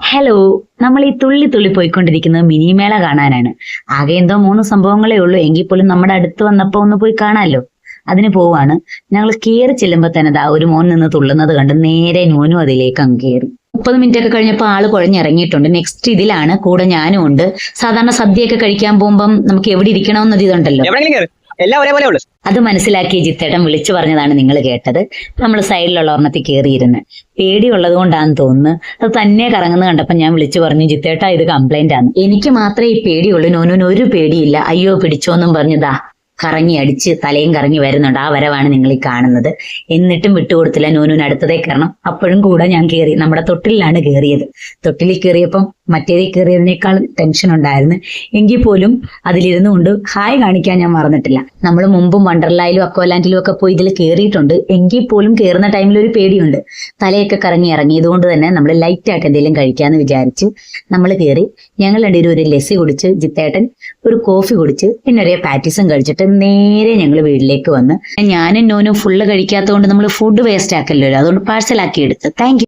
Hello നമ്മൾ ഈ തുള്ളി തുള്ളി പോയിക്കൊണ്ടിരിക്കുന്നത് മിനിമേള കാണാനാണ്. ആകെ എന്തോ മൂന്ന് സംഭവങ്ങളേ ഉള്ളൂ. എങ്കിൽ പോലും നമ്മുടെ അടുത്ത് വന്നപ്പോ ഒന്ന് പോയി കാണാമല്ലോ അതിന് പോവാണ്. ഞങ്ങൾ കയറി ചെല്ലുമ്പോ തന്നെ ദാ ഒരു മോൻ നിന്ന് തുള്ളുന്നത് കണ്ട് നേരെ നോനും അതിലേക്ക് അങ്ങ് കയറി മുപ്പത് മിനിറ്റ് ഒക്കെ കഴിഞ്ഞപ്പോൾ ആൾ കുഴഞ്ഞിറങ്ങിയിട്ടുണ്ട്. നെക്സ്റ്റ് ഇതിലാണ്. കൂടെ ഞാനും ഉണ്ട്. സാധാരണ സദ്യയൊക്കെ കഴിക്കാൻ പോകുമ്പം നമുക്ക് എവിടെ ഇരിക്കണമെന്നത് ഇതുണ്ടല്ലോ. എല്ലാം ഒരേപോലെ ഉള്ളു. അത് മനസ്സിലാക്കി ജിത്തേട്ടൻ വിളിച്ചു പറഞ്ഞതാണ് നിങ്ങൾ കേട്ടത്. നമ്മൾ സൈഡിലുള്ള ഒരെണ്ണത്തിൽ കയറിയിരുന്ന് പേടിയുള്ളത് കൊണ്ടാന്ന് തോന്നുന്നു. അത് തന്നെ കറങ്ങുന്ന കണ്ടപ്പോൾ ഞാൻ വിളിച്ചു പറഞ്ഞു ജിത്തേട്ട ഇത് കംപ്ലൈന്റ് ആണ്. എനിക്ക് മാത്രമേ ഈ പേടിയുള്ളൂ നോനോന് ഒരു പേടിയില്ല. അയ്യോ പിടിച്ചോന്നും പറഞ്ഞതാ കറങ്ങി അടിച്ച് തലയും കറങ്ങി വരുന്നുണ്ട്. ആ വരവാണ് നിങ്ങൾ ഈ കാണുന്നത്. എന്നിട്ടും വിട്ടുകൊടുത്തില്ല. നോനൂന് അടുത്തതേ കയറണം അപ്പോഴും കൂടെ ഞാൻ കയറി നമ്മുടെ തൊട്ടിലാണ് കയറിയത് തൊട്ടിലിൽ കയറിയപ്പം മറ്റേതിൽ കയറിയതിനേക്കാളും ടെൻഷൻ ഉണ്ടായിരുന്നു. എങ്കിൽ പോലും അതിലിരുന്നു കൊണ്ട് ഹായ് കാണിക്കാൻ ഞാൻ മറന്നിട്ടില്ല. നമ്മൾ മുമ്പും വണ്ടർലായിലും അക്കോലാൻഡിലും ഒക്കെ പോയി ഇതിൽ കയറിയിട്ടുണ്ട്. എങ്കിൽ പോലും കയറുന്ന ടൈമിൽ ഒരു പേടിയുണ്ട്. തലയൊക്കെ കറങ്ങി ഇറങ്ങിയതുകൊണ്ട് തന്നെ നമ്മൾ ലൈറ്റ് ആയിട്ട് എന്തെങ്കിലും കഴിക്കാമെന്ന് വിചാരിച്ച് നമ്മൾ കയറി. ഞങ്ങൾ രണ്ടുപേരും ഒരു ലസ്സി കുടിച്ച് ജിത്തേട്ടൻ ഒരു കോഫി കുടിച്ച് പിന്നെ ഒരേ പാറ്റീസും കഴിച്ചിട്ട് നേരെ ഞങ്ങൾ വീട്ടിലേക്ക് വന്ന്. ഞാനും നോനും ഫുള്ള് കഴിക്കാത്തത് കൊണ്ട് നമ്മൾ ഫുഡ് വേസ്റ്റ് ആക്കല്ലോ അതുകൊണ്ട് പാഴ്സലാക്കി എടുത്ത്. താങ്ക്